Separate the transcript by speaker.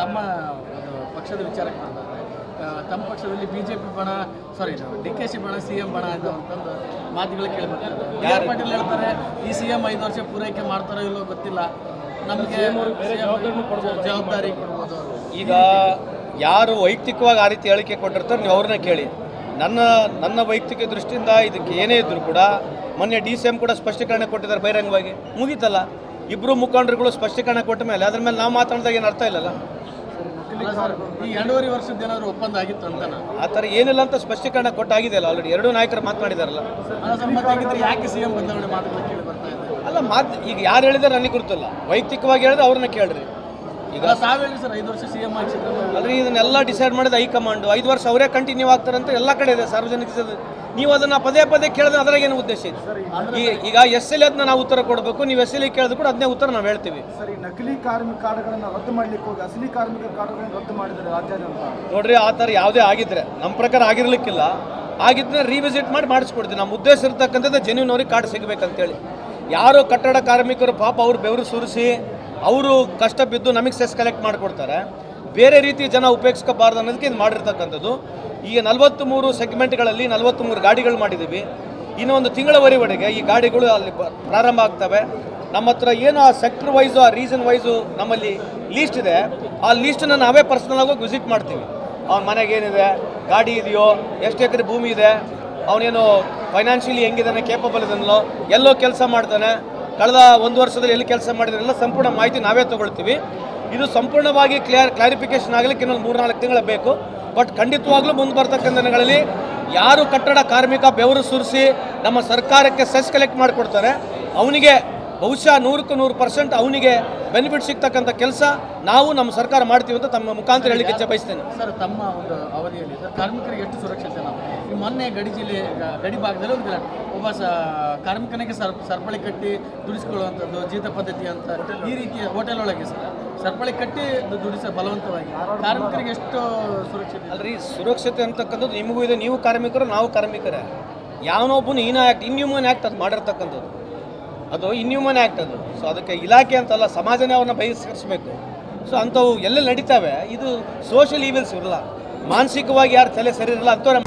Speaker 1: ತಮ್ಮ ಪಕ್ಷದ ವಿಚಾರಕ್ಕೆ ಬಂದಾಗ ತಮ್ಮ ಪಕ್ಷದಲ್ಲಿ ಬಿ ಜೆ ಪಿ ಬಣ ಸಾರಿ ಡಿ ಕೆ ಸಿ ಬಣ ಸಿ ಎಂ ಬಣ ಅಂತ ಅಂತಂದು ಮಾತುಗಳು ಕೇಳಿ ಯಾರು? ಬಿ ಆರ್ ಪಾಟೀಲ್ ಹೇಳ್ತಾರೆ ಈ ಸಿ ಎಂ ಐದು ವರ್ಷ ಪೂರೈಕೆ ಮಾಡ್ತಾರೋ ಇಲ್ಲೋ ಗೊತ್ತಿಲ್ಲ. ನಮಗೆ ಜವಾಬ್ದಾರಿ ಕೊಡ್ಬೋದು.
Speaker 2: ಈಗ ಯಾರು ವೈಯಕ್ತಿಕವಾಗಿ ಆ ರೀತಿ ಹೇಳಿಕೆ ಕೊಟ್ಟಿರ್ತಾರೆ ನೀವು ಅವ್ರನ್ನ ಕೇಳಿ. ನನ್ನ ನನ್ನ ವೈಯಕ್ತಿಕ ದೃಷ್ಟಿಯಿಂದ ಇದಕ್ಕೆ ಏನೇ ಇದ್ದರೂ ಕೂಡ ಮೊನ್ನೆ ಡಿ ಸಿ ಎಂ ಕೂಡ ಸ್ಪಷ್ಟೀಕರಣ ಕೊಟ್ಟಿದ್ದಾರೆ ಬಹಿರಂಗವಾಗಿ. ಮುಗೀತಲ್ಲ? ಇಬ್ಬರು ಮುಖಂಡರುಗಳು ಸ್ಪಷ್ಟೀಕರಣ ಕೊಟ್ಟ ಮೇಲೆ ಅದ್ರ ಮೇಲೆ ನಾವು ಮಾತಾಡಿದಾಗ ಏನು ಅರ್ಥ ಇಲ್ಲಲ್ಲ?
Speaker 1: ಸರ್ ಈ ಎರಡೂವರೆ ವರ್ಷದ ಏನಾದ್ರು ಒಪ್ಪಂದ ಆಗಿತ್ತು ಅಂತ
Speaker 2: ಆ ಥರ ಏನಿಲ್ಲ ಅಂತ ಸ್ಪಷ್ಟೀಕರಣ ಕೊಟ್ಟಾಗಿದೆಯಲ್ಲ ಆಲ್ರೆಡಿ ಎರಡೂ ನಾಯಕರು ಮಾತನಾಡಿದಾರಲ್ಲ?
Speaker 1: ಯಾಕೆ ಸಿ ಎಂ ಬದಲಾವಣೆ
Speaker 2: ಅಲ್ಲ ಮಾತು ಈಗ ಯಾರು ಹೇಳಿದ್ರೆ ನನಗೆ ಗೊತ್ತಿಲ್ಲ ವೈಯಕ್ತಿಕವಾಗಿ ಹೇಳಿದ್ರೆ ಅವ್ರನ್ನ ಕೇಳ್ರಿ. ಈಗ
Speaker 1: ಸರ್ ಐದು ವರ್ಷ ಸಿ ಎಂ ಆಗಿ ಸಿದ್ದರಾಮಯ್ಯ.
Speaker 2: ಅಲ್ರಿ ಇದನ್ನೆಲ್ಲ ಡಿಸೈಡ್ ಮಾಡಿದ ಹೈಕಮಾಂಡ್. ಐದು ವರ್ಷ ಅವರೇ ಕಂಟಿನ್ಯೂ ಆಗ್ತಾರಂತ ಅಂತ ಎಲ್ಲ ಕಡೆ ಇದೆ ಸಾರ್ವಜನಿಕ ನೀವು ಅದನ್ನ ಪದೇ ಪದೇ ಕೇಳಿದ್ರೆ ಅದ್ರಾಗ ಏನು ಉದ್ದೇಶ ಇದೆ? ಈಗ ಎಸ್ ಎಲ್ ಅದನ್ನ ನಾವು ಉತ್ತರ ಕೊಡಬೇಕು ನೀವು ಎಸ್ ಎಲ್ ಕೇಳಿದ್ರು ಕೂಡ ಅದನ್ನೇ ಉತ್ತರ ನಾವು ಹೇಳ್ತೀವಿ.
Speaker 3: ಸರಿ ನಕಲಿ ಕಾರ್ಮಿಕ ಕಾರ್ಡ್ಗಳನ್ನು ರದ್ದು ಮಾಡ್ಲಿಕ್ಕೆ ಹೋಗಿ ಅಸಲಿ ಕಾರ್ಮಿಕ ಕಾರ್ಡ್ಗಳನ್ನು ರದ್ದು ಮಾಡಿದ್ದಾರೆ ರಾಜ್ಯಾದ್ಯಂತ
Speaker 2: ನೋಡ್ರಿ ಆ ಥರ ಯಾವುದೇ ಆಗಿದ್ರೆ ನಮ್ಮ ಪ್ರಕಾರ ಆಗಿರ್ಲಿಕ್ಕಿಲ್ಲ. ಆಗಿದ್ರೆ ರಿವಿಸಿಟ್ ಮಾಡಿ ಮಾಡಿಸ್ಕೊಡ್ತೀವಿ. ನಮ್ಮ ಉದ್ದೇಶ ಇರ್ತಕ್ಕಂಥದ್ದು ಜೆನ್ಯೂನ್ ಅವ್ರಿಗೆ ಕಾರ್ಡ್ ಸಿಗಬೇಕಂತೇಳಿ. ಯಾರು ಕಟ್ಟಡ ಕಾರ್ಮಿಕರು ಪಾಪ ಅವ್ರು ಬೆವರು ಸುರಿಸಿ ಅವರು ಕಷ್ಟ ಬಿದ್ದು ನಮಗೆ ಸೆಸ್ ಕಲೆಕ್ಟ್ ಮಾಡಿಕೊಡ್ತಾರೆ. ಬೇರೆ ರೀತಿ ಜನ ಉಪಯೋಗಿಸ್ಕೋಬಾರ್ದು ಅನ್ನೋದಕ್ಕೆ ಇದು ಮಾಡಿರ್ತಕ್ಕಂಥದ್ದು. ಈಗ ನಲವತ್ತ್ ಮೂರು ಸೆಗ್ಮೆಂಟ್ಗಳಲ್ಲಿ ನಲವತ್ತ್ ಮೂರು ಗಾಡಿಗಳು ಮಾಡಿದ್ದೀವಿ. ಇನ್ನೂ ಒಂದು ತಿಂಗಳವರೆವರೆಗೆ ಈ ಗಾಡಿಗಳು ಅಲ್ಲಿ ಪ್ರಾರಂಭ ಆಗ್ತವೆ. ನಮ್ಮ ಹತ್ರ ಏನು ಆ ಸೆಕ್ಟರ್ ವೈಸು ಆ ರೀಸನ್ ವೈಸು ನಮ್ಮಲ್ಲಿ ಲೀಸ್ಟ್ ಇದೆ. ಆ ಲೀಸ್ಟನ್ನು ನಾವೇ ಪರ್ಸ್ನಲ್ ಆಗಿ ವಿಸಿಟ್ ಮಾಡ್ತೀವಿ. ಅವ್ನ ಮನೆಗೆ ಏನಿದೆ? ಗಾಡಿ ಇದೆಯೋ? ಎಷ್ಟು ಎಕರೆ ಭೂಮಿ ಇದೆ? ಅವನೇನು ಫೈನಾನ್ಷಿಯಲಿ ಹೆಂಗಿದ್ದಾನೆ ಕೇಪಬಲ್ ಇದನ್ನೋ ಎಲ್ಲೋ ಕೆಲಸ ಮಾಡ್ತಾನೆ. ಕಳೆದ ಒಂದು ವರ್ಷದಲ್ಲಿ ಎಲ್ಲಿ ಕೆಲಸ ಮಾಡಿದ್ರೆಲ್ಲ ಸಂಪೂರ್ಣ ಮಾಹಿತಿ ನಾವೇ ತಗೊಳ್ತೀವಿ. ಇದು ಸಂಪೂರ್ಣವಾಗಿ ಕ್ಲಿಯರ್ ಕ್ಲಾರಿಫಿಕೇಶನ್ ಆಗಲಿಕ್ಕೆ ಇನ್ನೊಂದು ಮೂರು ನಾಲ್ಕು ತಿಂಗಳು ಬೇಕು. ಬಟ್ ಖಂಡಿತವಾಗ್ಲೂ ಮುಂದೆ ಬರ್ತಕ್ಕಂಥ ದಿನಗಳಲ್ಲಿ ಯಾರು ಕಟ್ಟಡ ಕಾರ್ಮಿಕ ಬೆವರು ಸುರಿಸಿ ನಮ್ಮ ಸರ್ಕಾರಕ್ಕೆ ಸೆಸ್ ಕಲೆಕ್ಟ್ ಮಾಡಿಕೊಡ್ತಾರೆ. ಅವನಿಗೆ ಬಹುಶಃ ನೂರಕ್ಕೆ ನೂರು ಪರ್ಸೆಂಟ್ ಅವನಿಗೆ ಬೆನಿಫಿಟ್ ಸಿಗ್ತಕ್ಕಂಥ ಕೆಲಸ ನಾವು ನಮ್ಮ ಸರ್ಕಾರ ಮಾಡ್ತೀವಿ ಅಂತ ತಮ್ಮ ಮುಖಾಂತರ ಹೇಳಿಕೆ ಬಯಸ್ತೇನೆ.
Speaker 1: ಸರ್, ತಮ್ಮ ಒಂದು ಅವಧಿಯಲ್ಲಿ ಕಾರ್ಮಿಕರಿಗೆ ಎಷ್ಟು ಸುರಕ್ಷತೆ ನಾವು? ಮೊನ್ನೆ ಗಡಿ ಜಿಲ್ಲೆ, ಗಡಿ ಭಾಗದಲ್ಲಿ ಒಂದು ಒಬ್ಬ ಸ, ಕಾರ್ಮಿಕನಿಗೆ ಸರ್, ಸರಪಳಿ ಕಟ್ಟಿ ದುಡಿಸ್ಕೊಳ್ಳುವಂಥದ್ದು, ಜೀತ ಪದ್ಧತಿ ಅಂತ ಈ ರೀತಿಯ ಹೋಟೆಲ್ ಒಳಗೆ ಸರ್. ಸರಪಳಿ ಕಟ್ಟಿ ದುಡಿಸ ಬಲವಂತವಾಗಿ. ಕಾರ್ಮಿಕರಿಗೆ ಎಷ್ಟು ಸುರಕ್ಷತೆ?
Speaker 2: ಅಲ್ರಿ, ಸುರಕ್ಷತೆ ಅಂತಕ್ಕಂಥದ್ದು ನಿಮಗೂ ಇದೆ. ನೀವು ಕಾರ್ಮಿಕರು, ನಾವು ಕಾರ್ಮಿಕರೇ. ಯಾವನೊಬ್ಬನು ಹೀನ ಆ್ಯಕ್ಟ್ ಇನ್ಹ್ಯೂಮನ್ ಆ್ಯಕ್ಟ್ ಅದು ಮಾಡಿರ್ತಕ್ಕಂಥದ್ದು. ಅದು ಇನ್ಹ್ಯೂಮನ್ ಆ್ಯಕ್ಟ್ ಅದು. ಸೊ ಅದಕ್ಕೆ ಇಲಾಖೆ ಅಂತಲ್ಲ, ಸಮಾಜನೇ ಅವ್ರನ್ನ ಬಹಿಷ್ಕರಿಸಬೇಕು. ಸೊ ಅಂಥವು ಎಲ್ಲ ನಡೀತಾವೆ, ಇದು ಸೋಷಿಯಲ್ ಈವೆಲ್ಸ್ ಇರಲ್ಲ ಮಾನಸಿಕವಾಗಿ ಯಾರು ತಲೆ ಸರಿ ಇರಲ್ಲ ಅಂಥವ್ರ